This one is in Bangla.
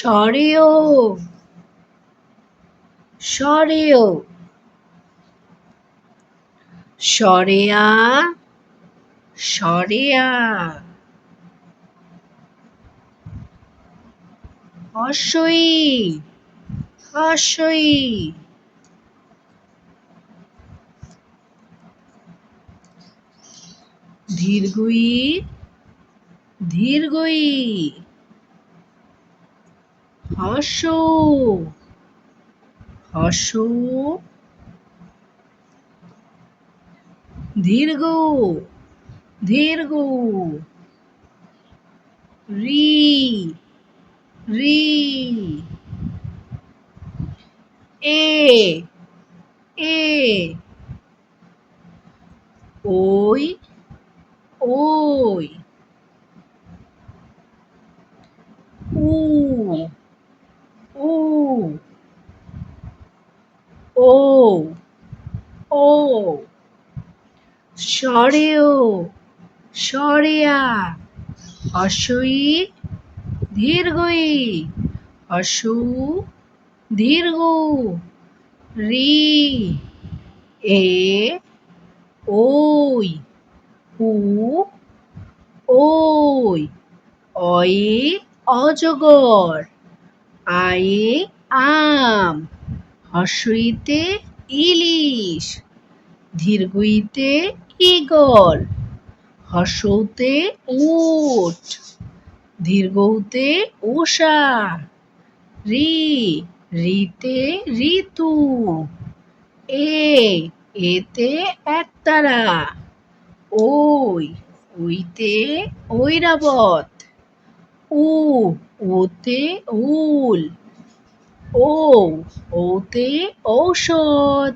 সরেও সরেও। সরেয়া সরেয়া। হর্ষই হর্ষই দীর্ঘই দীর্ঘই হর্ষ হর্ষ দীর্ঘ দীর্ঘ রি রি এ এ ওই ওই উ ও। সরেও, সরেয়া হর্ষই দীর্ঘই হর্ষ দীর্ঘ, রি, এ, ওই, উ, ওই, অয়ে, অজগর, আয়ে, আম হর্ষইতে ইলিশ দীর্ঘইতে ঈগল, হর্ষৌতে উট দীর্ঘৌতে ঊষা, রি, রিতে ঋতু, এ, এতে একতারা, ওই ওইতে ঐরাবত, উ ওতে উল ও ওতে ঔষধ।